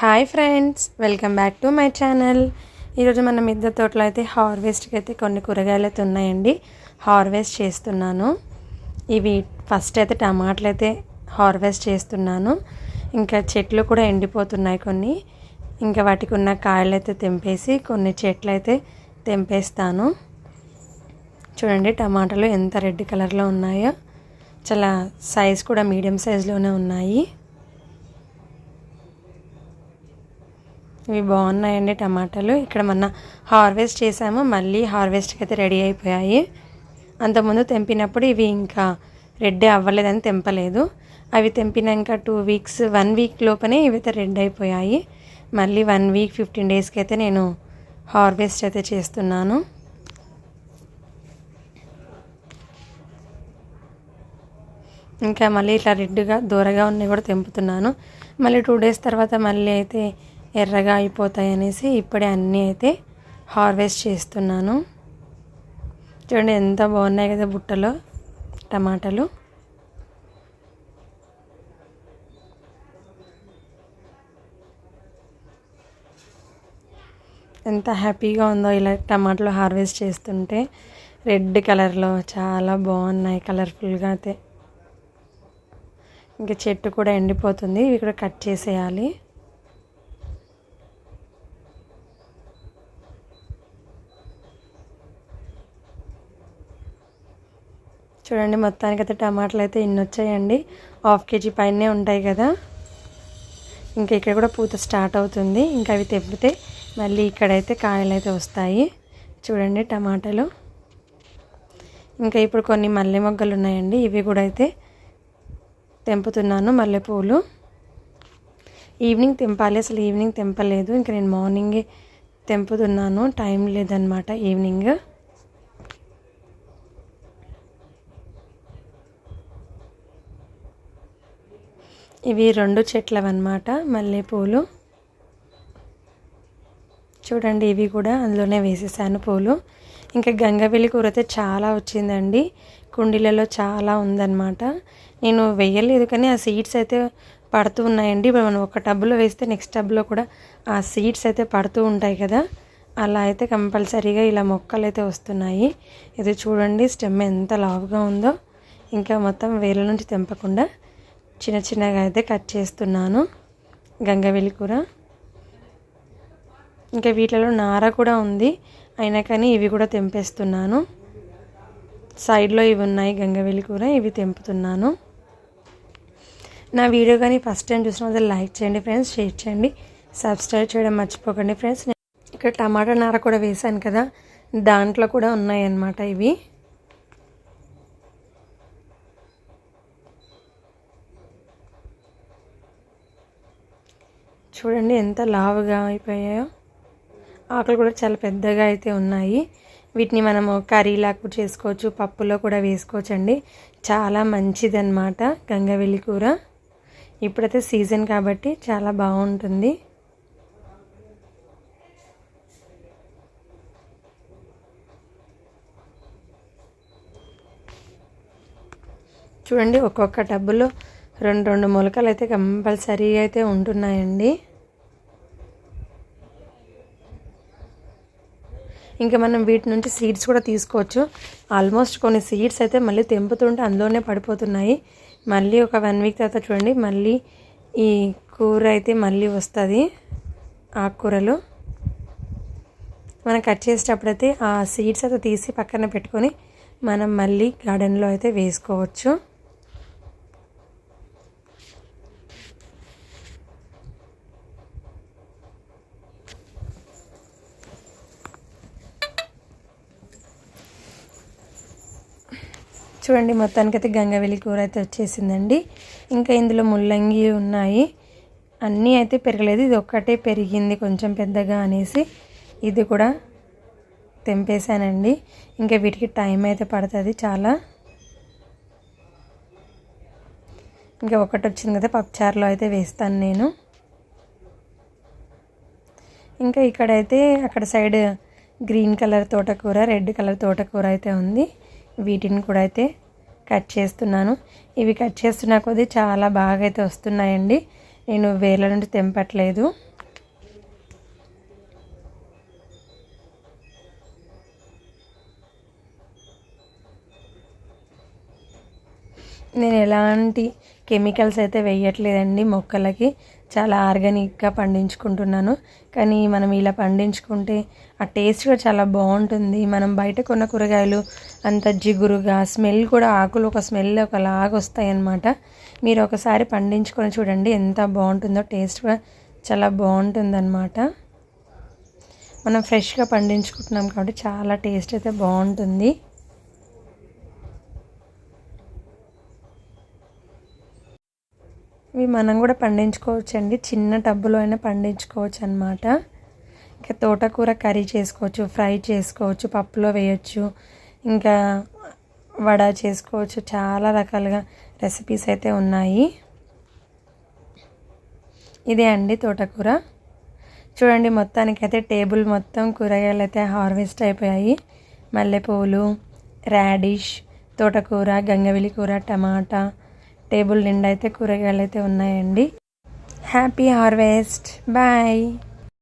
Hi friends welcome back to my channel ఈరోజు మన మిద్దె తోటలో అయితే హార్వెస్ట్కి అయితే కొన్ని కూరగాయలు అయితే ఉన్నాయండి. హార్వెస్ట్ చేస్తున్నాను. ఇవి ఫస్ట్ అయితే టమాటాలు అయితే హార్వెస్ట్ చేస్తున్నాను. ఇంకా చెట్లు కూడా ఎండిపోతున్నాయి కొన్ని. ఇంకా వాటికి ఉన్న కాయలు అయితే తెంపేసి కొన్ని చెట్లు అయితే తెంపేస్తాను. చూడండి టమాటాలు ఎంత రెడ్ కలర్లో ఉన్నాయో. చాలా సైజ్ కూడా మీడియం సైజులోనే ఉన్నాయి. ఇవి బాగున్నాయండి టమాటాలు. ఇక్కడ మొన్న హార్వెస్ట్ చేసాము. మళ్ళీ హార్వెస్ట్కి అయితే రెడీ అయిపోయాయి. అంతకుముందు తెంపినప్పుడు ఇవి ఇంకా రెడ్ అవ్వలేదని తెంపలేదు. అవి తెంపినాక టూ వీక్స్ వన్ వీక్ లోపనే ఇవైతే రెడ్ అయిపోయాయి. మళ్ళీ వన్ వీక్ ఫిఫ్టీన్ డేస్కి అయితే నేను హార్వెస్ట్ అయితే చేస్తున్నాను. ఇంకా మళ్ళీ ఇట్లా రెడ్గా దూరగా ఉన్నవి కూడా తెంపుతున్నాను. మళ్ళీ టూ డేస్ తర్వాత మళ్ళీ అయితే ఎర్రగా అయిపోతాయి అనేసి ఇప్పుడే అన్నీ అయితే హార్వెస్ట్ చేస్తున్నాను. చూడండి ఎంత బాగున్నాయి కదా బుట్టలో టమాటాలు. ఎంత హ్యాపీగా ఉందో ఇలా టమాటాలు హార్వెస్ట్ చేస్తుంటే రెడ్ కలర్లో చాలా బాగున్నాయి కలర్ఫుల్గా అయితే. ఇంకా చెట్టు కూడా ఎండిపోతుంది ఇవి కూడా కట్ చేసేయాలి. చూడండి మొత్తానికి అయితే టమాటాలు అయితే ఇన్ని వచ్చాయండి హాఫ్ కేజీ పైనే ఉంటాయి కదా. ఇంకా ఇక్కడ కూడా పూత స్టార్ట్ అవుతుంది. ఇంకా అవి తెప్పితే మళ్ళీ ఇక్కడైతే కాయలు అయితే వస్తాయి. చూడండి టమాటాలు. ఇంకా ఇప్పుడు కొన్ని మల్లె మొగ్గలు ఉన్నాయండి. ఇవి కూడా అయితే తెంపుతున్నాను మల్లెపూలు. ఈవినింగ్ తెంపాలి. అసలు ఈవినింగ్ తెంపలేదు. ఇంకా నేను మార్నింగే తెంపుతున్నాను. టైం లేదనమాట ఈవినింగ్. ఇవి రెండు చెట్లవన్నమాట మల్లెపూలు. చూడండి ఇవి కూడా అందులోనే వేసేసాను పూలు. ఇంకా గంగవెల్లి కూర అయితే చాలా వచ్చిందండి. కుండీలలో చాలా ఉందన్నమాట. నేను వేయలేదు కానీ ఆ సీడ్స్ అయితే పడుతూ ఉన్నాయండి. ఇప్పుడు మనం ఒక టబ్లో వేస్తే నెక్స్ట్ టబ్లో కూడా ఆ సీడ్స్ అయితే పడుతూ ఉంటాయి కదా. అలా అయితే కంపల్సరీగా ఇలా మొక్కలు అయితే వస్తున్నాయి. ఇది చూడండి స్టెమ్ ఎంత లావుగా ఉందో. ఇంకా మొత్తం వేల నుంచి తెంపకుండా చిన్న చిన్నగా అయితే కట్ చేస్తున్నాను. గంగవెల్లి కూర. ఇంకా వీటిలో నార కూడా ఉంది. అయినా కానీ ఇవి కూడా తెంపేస్తున్నాను. సైడ్లో ఇవి ఉన్నాయి గంగవెల్లి కూర ఇవి తెంపుతున్నాను. నా వీడియో కానీ ఫస్ట్ టైం చూసిన లైక్ చేయండి ఫ్రెండ్స్ షేర్ చేయండి. సబ్స్క్రైబ్ చేయడం మర్చిపోకండి ఫ్రెండ్స్. ఇక్కడ టమాటా నార కూడా వేసాను కదా. దాంట్లో కూడా ఉన్నాయి అన్నమాట ఇవి. చూడండి ఎంత లావుగా అయిపోయాయో. ఆకులు కూడా చాలా పెద్దగా అయితే ఉన్నాయి. వీటిని మనము కర్రీలాగా చేసుకోవచ్చు పప్పులో కూడా వేసుకోవచ్చు అండి చాలా మంచిదన్నమాట గంగవెల్లి కూర. ఇప్పుడైతే సీజన్ కాబట్టి చాలా బాగుంటుంది. చూడండి ఒక్కొక్క టబ్బులో రెండు రెండు మొలకలు అయితే కంపల్సరీగా అయితే ఉంటున్నాయండి. ఇంకా మనం వీటి నుంచి సీడ్స్ కూడా తీసుకోవచ్చు. ఆల్మోస్ట్ కొన్ని సీడ్స్ అయితే మళ్ళీ తెంపుతుంటే అందులోనే పడిపోతున్నాయి. మళ్ళీ ఒక వన్ వీక్ తర్వాత చూడండి మళ్ళీ ఈ కూర అయితే మళ్ళీ వస్తుంది. ఆకుకూరలు. మనం కట్ చేసేటప్పుడైతే ఆ సీడ్స్ అయితే తీసి పక్కన పెట్టుకొని మనం మళ్ళీ గార్డెన్లో అయితే వేసుకోవచ్చు. చూడండి మొత్తానికైతే గంగవెల్లి కూర అయితే వచ్చేసిందండి. ఇంకా ఇందులో ముల్లంగి ఉన్నాయి. అన్నీ అయితే పెరగలేదు. ఇది ఒక్కటే పెరిగింది కొంచెం పెద్దగా అనేసి. ఇది కూడా తెంపేశానండి. ఇంకా వీటికి టైం అయితే పడుతుంది చాలా. ఇంకా ఒకటి వచ్చింది కదా పప్పుచారులో అయితే వేస్తాను నేను. ఇంకా ఇక్కడైతే అక్కడ సైడ్ గ్రీన్ కలర్ తోటకూర రెడ్ కలర్ తోటకూర అయితే ఉంది. వీటిని కూడా అయితే కట్ చేస్తున్నాను. ఇవి కట్ చేస్తున్న కొద్ది చాలా బాగా అయితే వస్తున్నాయండి. నేను వేల నుండి తెంపట్లేదు. నేను ఎలాంటి కెమికల్స్ అయితే వేయట్లేదండి మొక్కలకి. చాలా ఆర్గానిక్గా పండించుకుంటున్నాను. కానీ మనం ఇలా పండించుకుంటే ఆ టేస్ట్ కూడా చాలా బాగుంటుంది. మనం బయట కొన్న కూరగాయలు అంత జిగురుగా స్మెల్ కూడా ఆకులు ఒక స్మెల్ ఒకలాగా వస్తాయి అన్నమాట మీరు ఒకసారి పండించుకొని చూడండి ఎంత బాగుంటుందో టేస్ట్ కూడా చాలా బాగుంటుందన్నమాట. మనం ఫ్రెష్గా పండించుకుంటున్నాం కాబట్టి చాలా టేస్ట్ అయితే బాగుంటుంది. ఇవి మనం కూడా పండించుకోవచ్చు అండి చిన్న టబ్బులో అయినా పండించుకోవచ్చు అనమాట ఇంకా తోటకూర కర్రీ చేసుకోవచ్చు ఫ్రై చేసుకోవచ్చు పప్పులో వేయచ్చు ఇంకా వడ చేసుకోవచ్చు. చాలా రకాలుగా రెసిపీస్ అయితే ఉన్నాయి. ఇదే అండి తోటకూర. చూడండి మొత్తానికి అయితే టేబుల్ మొత్తం కూరగాయలు అయితే హార్వెస్ట్ అయిపోయాయి. మల్లెపూలు రాడిష్ తోటకూర గంగవిలి కూర టమాటా టేబుల్ నిండా అయితే కూరగాయలు అయితే ఉన్నాయండి. Happy harvest. బాయ్.